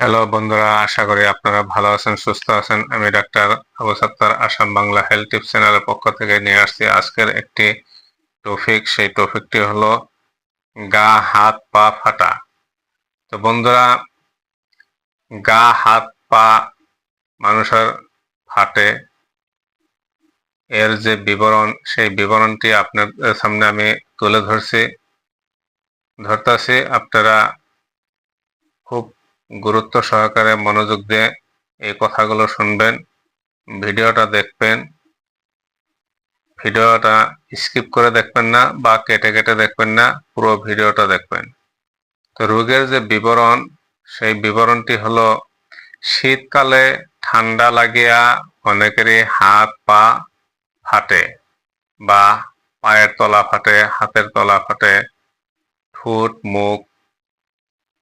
Hello বন্ধুরা, আশা করি আপনারা ভালো আছেন, সুস্থ আছেন। আমি doctor Abu Sattar, Assam Bangla health tips চ্যানেলের পক্ষ থেকে নিয়ে আসছি আজকের একটি টপিক। সেই টপিকটি হলো গা, হাত, পা ফাটা। তো বন্ধুরা, গা, হাত, পা মানুষের ফাটে। এর যে বিবরণ, সেই বিবরণটি আপনাদের সামনে আমি তুলে ধরছি। ধরতেছি, আপনারা খুব গুরুত্ব সহকারে মনোযোগ দিয়ে এই কথাগুলো শুনবেন, ভিডিওটা দেখবেন, ভিডিওটা স্কিপ করে দেখবেন না বা কেটে কেটে দেখবেন না, পুরো ভিডিওটা দেখবেন। তো রোগের যে বিবরণ, সেই বিবরণটি হলো শীতকালে ঠান্ডা লাগিয়া অনেকেরই হাত পা ফাটে বা পায়ের তলা ফাটে, হাতের তলা ফাটে, ঠোঁট, মুখ,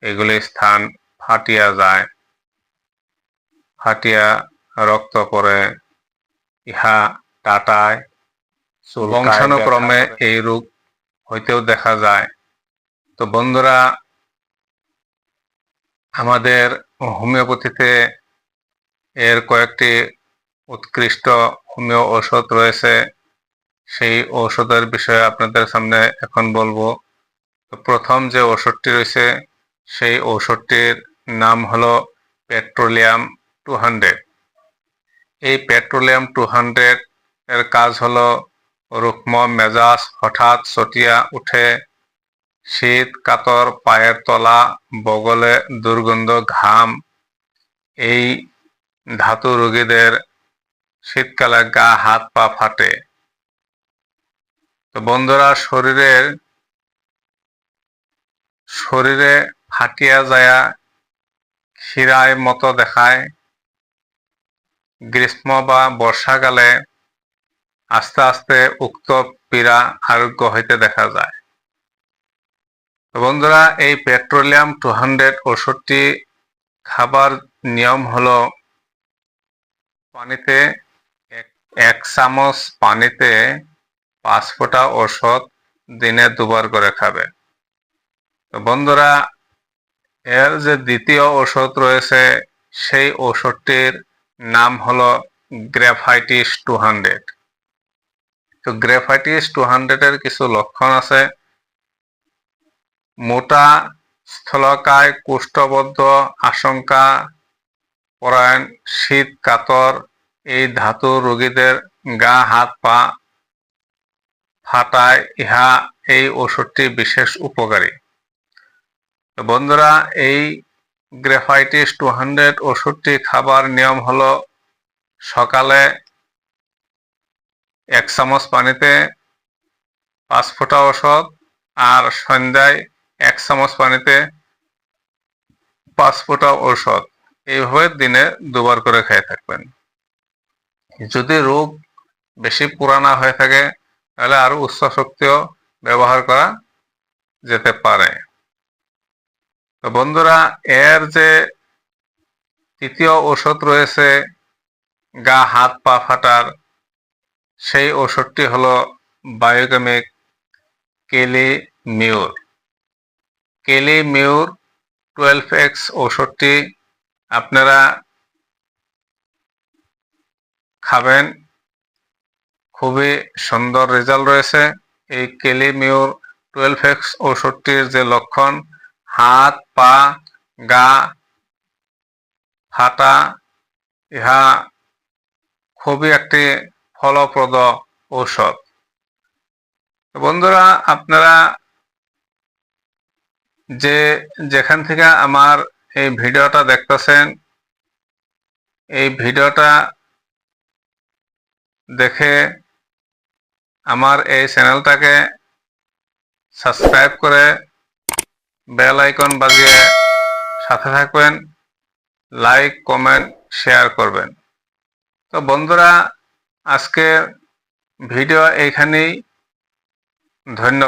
এগুলি স্থান ফাটিয়া যায় হাটিয়া রক্ত পড়ে ইহা টাটায় বংশানুক্রমে এই রোগ হইতেও দেখা যায়। তো বন্ধুরা আমাদের হোমিওপ্যাথিতে এর কয়েকটি উৎকৃষ্ট হোমিও ঔষধ রয়েছে। সেই ঔষধের বিষয়ে আপনাদের সামনে এখন বলব। তো প্রথম যে ঔষধটি রয়েছে সেই ঔষধটির নাম হলো পেট্রোলিয়াম টু হান্ড্রেড। এই পেট্রোলিয়াম টু হান্ড্রেড এর কাজ হলো রুক্ম মেজাজ হঠাৎ সটিয়া উঠে, শীত, কাতর, পায়ের তলা, বগলে দুর্গন্ধ, ঘাম। এই ধাতু রোগীদের শীতকালে গা, হাত, পা ফাটে। তো বন্ধুরা, শরীরের, শরীরে ফাটিয়া যায়া ক্ষীরায় মতো দেখায়। গ্রীষ্ম বা বর্ষাকালে আস্তে আস্তে উক্ত পীড়া আরোগ্য হইতে দেখা যায়। বন্ধুরা, এই পেট্রোলিয়াম টু হান্ড্রেড ওষুধটি খাবার নিয়ম হলো পানিতে এক চামচ পানিতে পাঁচ ফোঁটা ওষুধ দিনে দুবার করে খাবে। তো বন্ধুরা এর যে দ্বিতীয় ওষুধ রয়েছে, সেই ওষুধটির নাম হলো গ্রেফাইটিস টু হান্ড্রেড। তো গ্রেফাইটিস টু হান্ড্রেডের কিছু লক্ষণ আছে। মোটা, স্থলকায় কুষ্ঠবদ্ধ আশঙ্কা, পরায়ণ শীত কাতর, এই ধাতু রোগীদের গা, হাত, পা ফাটায়, ইহা এই ওষুধটি বিশেষ উপকারী। বন্ধুরা, এই গ্রেফাইটিস টু হান্ড্রেড ওষুধটি খাবার নিয়ম হলো সকালে এক চামচ পানিতে পাঁচ ফোঁটা ওষুধ আর সন্ধ্যায় এক চামচ পানিতে পাঁচ ফোঁটা ঔষধ। এইভাবে দিনে দুবার করে খেয়ে থাকবেন। যদি রোগ বেশি পুরানা হয়ে থাকে, তাহলে আরও উচ্চ শক্তিও ব্যবহার করা যেতে পারে। তো বন্ধুরা, এর যে তৃতীয় ওষুধ রয়েছে গা, হাত, পা ফাটার, সেই ওষুধটি হলো biochemic kali mur kali mur twelve X ওষুধটি আপনারা খাবেন। খুবই সুন্দর রেজাল্ট রয়েছে। এই কেলি মিউর টুয়েলভ এক্স ওষুধটির যে লক্ষণ হাত, পা, গা ফাটা ইহা খুবই একটি ফলপ্রদ ঔষধ। বন্ধুরা, আপনারা যে যেখান থেকে আমার এই ভিডিওটা দেখতেছেন, এই ভিডিওটা দেখে আমার এই চ্যানেলটাকে সাবস্ক্রাইব করে বেল আইকন বাজিয়ে সাথে থাকবেন, লাইক, কমেন্ট, শেয়ার করবেন। তো বন্ধুরা আজকে ভিডিও এইখানেই। ধন্যবাদ।